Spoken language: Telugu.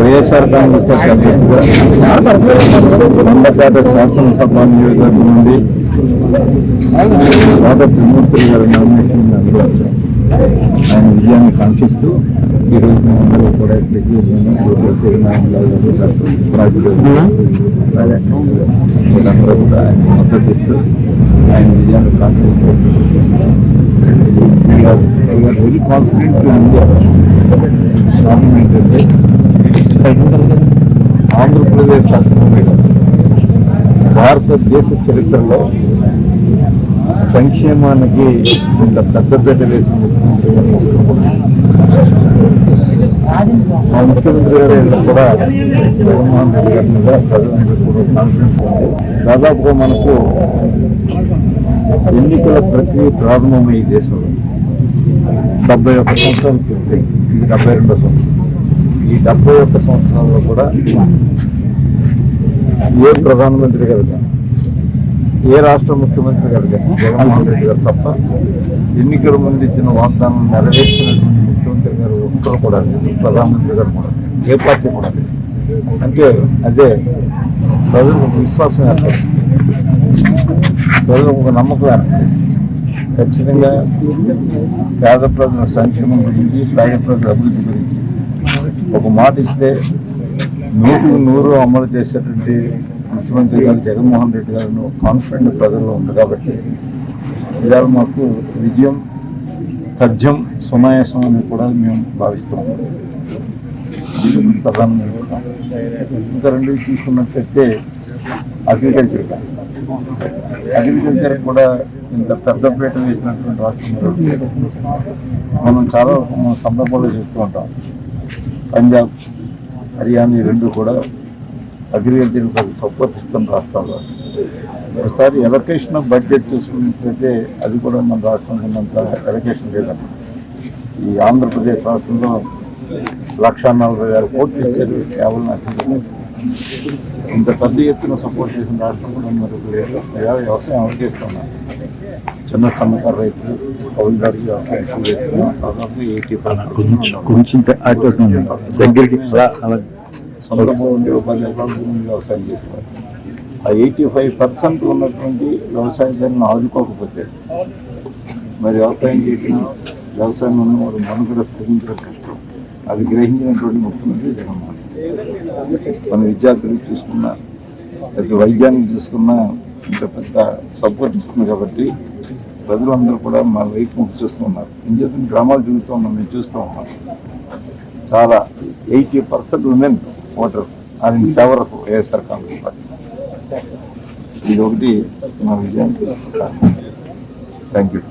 వైఎస్ఆర్ కాంగ్రెస్ పార్టీ అభ్యర్థిగా శాసనసభ నియోజకవర్గం నుండి కోట త్రిమూర్తులు గారి నామినేషన్ ఆయన విజయాన్ని కాంక్షిస్తూ ఈ రోజు మేమందరూ కూడా ఇక్కడికి వీరందరూ కూడా ఆయన మద్దతిస్తూ ఆయన విజయాన్ని కాంక్షిస్తూ. వెరీ కాన్ఫిడెంట్ ఏంటంటే ఆంధ్రప్రదేశ్ భారతదేశ చరిత్రలో సంక్షేమానికి ఇంత పెద్దపీట వేసిన ముఖ్యమంత్రి గారు మా ముఖ్యమంత్రి గారు వీళ్ళు కూడా జగన్మోహన్ రెడ్డి గారి మీద కాన్ఫిడెన్స్ ఉంది. దాదాపుగా మనకు ఎన్నికల ప్రక్రియ ప్రారంభమై దేశంలో డెబ్బై ఒక్క సంవత్సరాలు పూర్తి ఇది డెబ్బై రెండో సంవత్సరం. ఈ డెబ్బై ఒక్క సంవత్సరాల్లో కూడా ఏ ప్రధానమంత్రి గారు కానీ, ఏ రాష్ట్ర ముఖ్యమంత్రి గారు కానీ జగన్మోహన్ రెడ్డి గారు తప్ప ఎన్నికల ముందు ఇచ్చిన వాగ్దానం నెరవేర్చినటువంటి ముఖ్యమంత్రి గారు ఒక్కరు కూడా ప్రధానమంత్రి గారు కూడా ఏ పార్టీ కూడా అంటే అదే ప్రజలకు ఒక విశ్వాసం ఏర్పడుతుంది ప్రజలకు ఒక నమ్మకం ఏర్పడుతుంది ఖచ్చితంగా పేద ప్రజల సంక్షేమం గురించి పేద ప్రజల అభివృద్ధి గురించి ఒక మాట ఇస్తే నూటికి నూరు అమలు చేసేటువంటి ముఖ్యమంత్రి గారు జగన్మోహన్ రెడ్డి గారు కాన్ఫిడెంట్ ప్రజల్లో ఉంది కాబట్టి ఇవాళ మాకు విజయం తథ్యం సునాయాసం అని కూడా మేము భావిస్తున్నాము ప్రధానంగా ఇంకా రెండు తీసుకున్నట్లయితే అగ్రికల్చర్ అగ్రికల్చర్ కూడా ఇంత పెద్దపేట వేసినటువంటి రాష్ట్రంలో. మనం చాలా సందర్భాల్లో చెప్తూ ఉంటాం. పంజాబ్ హర్యానా రెండు కూడా అగ్రికల్చర్ సపోర్ట్ ఇస్తున్న రాష్ట్రాల్లో. ఒకసారి ఎలకేషన్ బడ్జెట్ చూసుకున్నట్లయితే అది కూడా మన రాష్ట్రంలో ఉన్నంత ఎలకేషన్ లేదండి ఈ ఆంధ్రప్రదేశ్ రాష్ట్రంలో లక్ష నలభై వేల కోట్లు ఇచ్చారు కేవలం ఇంత పెద్ద ఎత్తున సపోర్ట్ చేసిన రాష్ట్రం కూడా మరొక వ్యవసాయం ఎవరు చేస్తున్నారు చిన్న సన్నకారు రైతులు కౌలుదారులు వ్యవసాయం ఎక్కువ చేస్తున్నారు దాదాపు ఎయిటీ కొంచెం. దగ్గరికి అలా అలా సొంత భూమి పది ఎకరాల భూమి వ్యవసాయం చేస్తున్నారు ఆ ఎయిటీ ఫైవ్ పర్సెంట్ ఉన్నటువంటి వ్యవసాయదారులను ఆదుకోకపోతే మరి వ్యవసాయం చేయడం వ్యవసాయం ఉన్న వారు మనుగడ స్థిరించడం కష్టం అది గ్రహించినటువంటి ముఖ్యమంత్రి జగన్మోహన్. మన విద్యార్థులు చూసుకున్నా లేకపోతే వైద్యానికి చూసుకున్నా ఇంత పెద్ద సపోర్ట్ ఇస్తుంది కాబట్టి ప్రజలందరూ కూడా మా వైపు చూస్తున్నారు ఏం చేస్తుంది గ్రామాలు తిరుగుతూ ఉన్నాం మేము చూస్తూ ఉన్నాం. చాలా ఎయిటీ పర్సెంట్ ఉమెన్ ఓటర్స్ అది in favour of YSR Congress party ఇది ఒకటి. మా విజయానికి థ్యాంక్ యూ